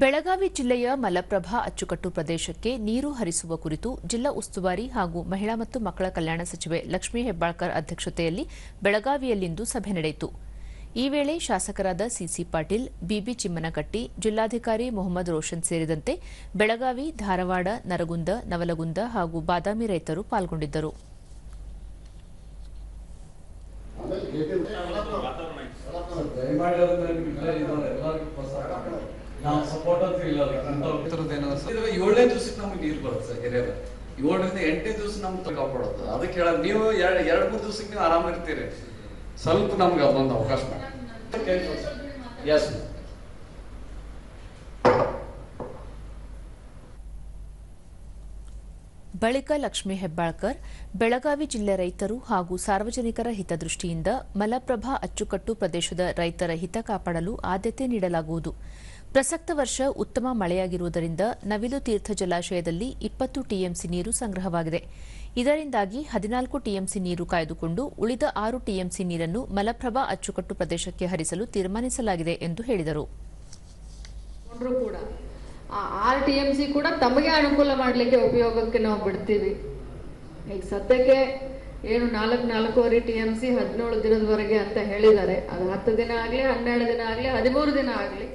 ಬೆಳಗಾವಿ ಜಿಲ್ಲೆಯ ಮಲಪ್ರಭಾ ಅಚ್ಚುಕಟ್ಟು ಪ್ರದೇಶಕ್ಕೆ ನೀರು ಹರಿಸುವ ಕುರಿತು ಜಿಲ್ಲಾ ಉಸ್ತುವಾರಿ ಹಾಗೂ ಮಹಿಳಾ ಮತ್ತು ಮಕ್ಕಳ ಕಲ್ಯಾಣ ಸಚಿವೆ ಲಕ್ಷ್ಮೀ ಹೆಬ್ಬಾಳ್ಕರ್ ಅಧ್ಯಕ್ಷತೆಯಲ್ಲಿ ಬೆಳಗಾವಿಯಲ್ಲಿಂದು ಸಭೆ ನಡೆಯಿತು. ಈ ವೇಳೆ ಶಾಸಕರಾದ ಸಿಸಿ ಪಾಟೀಲ್ ಬಿಬಿ ಚಿಮ್ಮನಕಟ್ಟಿ ಜಿಲ್ಲಾಧಿಕಾರಿ ಮೊಹಮ್ಮದ್ ರೋಷನ್ ಸೇರಿದಂತೆ ಬೆಳಗಾವಿ, ಧಾರವಾಡ, ನರಗುಂದ, ನವಲಗುಂದ ಹಾಗೂ ಬಾದಾಮಿ ರೈತರು ಪಾಲ್ಗೊಂಡಿದ್ದರು. ಏಳನೇ ದಿವಸಕ್ಕೆ ನಮ್ಗೆ ನೀರು ಬರುತ್ತೆ ಸರ್ ಹಿರಿಯರ. ಏಳರಿಂದ ಎಂಟನೇ ದಿವಸ ನಮ್ಗೆ ಕಾಪಾಡುತ್ತೆ. ಅದಕ್ಕೆ ಹೇಳ ನೀವು ಎರಡು ಎರಡು ಮೂರು ದಿವಸಕ್ಕೆ ನೀವು ಆರಾಮ ಇರ್ತೀರಿ. ಸ್ವಲ್ಪ ನಮ್ಗೆ ಅದೊಂದು ಅವಕಾಶ ಮಾಡಿ. ಎಸ್ ಬಳಿಕ ಲಕ್ಷ್ಮೀ ಹೆಬ್ಬಾಳ್ಕರ್ ಬೆಳಗಾವಿ ಜಿಲ್ಲೆ ರೈತರು ಹಾಗೂ ಸಾರ್ವಜನಿಕರ ಹಿತದೃಷ್ಟಿಯಿಂದ ಮಲಪ್ರಭಾ ಅಚ್ಚುಕಟ್ಟು ಪ್ರದೇಶದ ರೈತರ ಹಿತ ಕಾಪಾಡಲು ಆದ್ಯತೆ ನೀಡಲಾಗುವುದು. ಪ್ರಸಕ್ತ ವರ್ಷ ಉತ್ತಮ ಮಳೆಯಾಗಿರುವುದರಿಂದ ನವಿಲು ತೀರ್ಥ ಜಲಾಶಯದಲ್ಲಿ ಇಪ್ಪತ್ತು ಟಿಎಂಸಿ ನೀರು ಸಂಗ್ರಹವಾಗಿದೆ. ಇದರಿಂದಾಗಿ ಹದಿನಾಲ್ಕು ಟಿಎಂಸಿ ನೀರು ಕಾಯ್ದುಕೊಂಡು ಉಳಿದ ಆರು ಟಿಎಂಸಿ ನೀರನ್ನು ಮಲಪ್ರಭಾ ಅಚ್ಚುಕಟ್ಟು ಪ್ರದೇಶಕ್ಕೆ ಹರಿಸಲು ತೀರ್ಮಾನಿಸಲಾಗಿದೆ ಎಂದು ಹೇಳಿದರು. ಆರ್ ಟಿ ಕೂಡ ತಮಗೆ ಅನುಕೂಲ ಮಾಡಲಿಕ್ಕೆ ಉಪಯೋಗಕ್ಕೆ ನಾವು ಬಿಡ್ತೀವಿ. ಈಗ ಸದ್ಯಕ್ಕೆ ಏನು ನಾಲ್ಕು ನಾಲ್ಕೂವರೆ ಟಿ ಎಂ ಸಿ ಹದಿನೇಳು ದಿನದವರೆಗೆ ಅಂತ ಹೇಳಿದ್ದಾರೆ. ಅದು ಹತ್ತು ದಿನ ಆಗಲಿ, ಹನ್ನೆರಡು ದಿನ ಆಗಲಿ, ಹದಿಮೂರು ದಿನ ಆಗಲಿ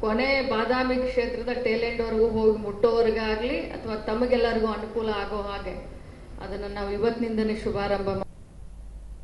ಕೊನೆ ಬಾದಾಮಿ ಕ್ಷೇತ್ರದ ಟೇಲೆಂಡ್ವರೆಗೂ ಹೋಗಿ ಮುಟ್ಟೋವರೆಗಾಗಲಿ ಅಥವಾ ತಮಗೆಲ್ಲರಿಗೂ ಅನುಕೂಲ ಆಗೋ ಹಾಗೆ, ಅದನ್ನು ನಾವು ಇವತ್ತಿನಿಂದನೇ ಶುಭಾರಂಭ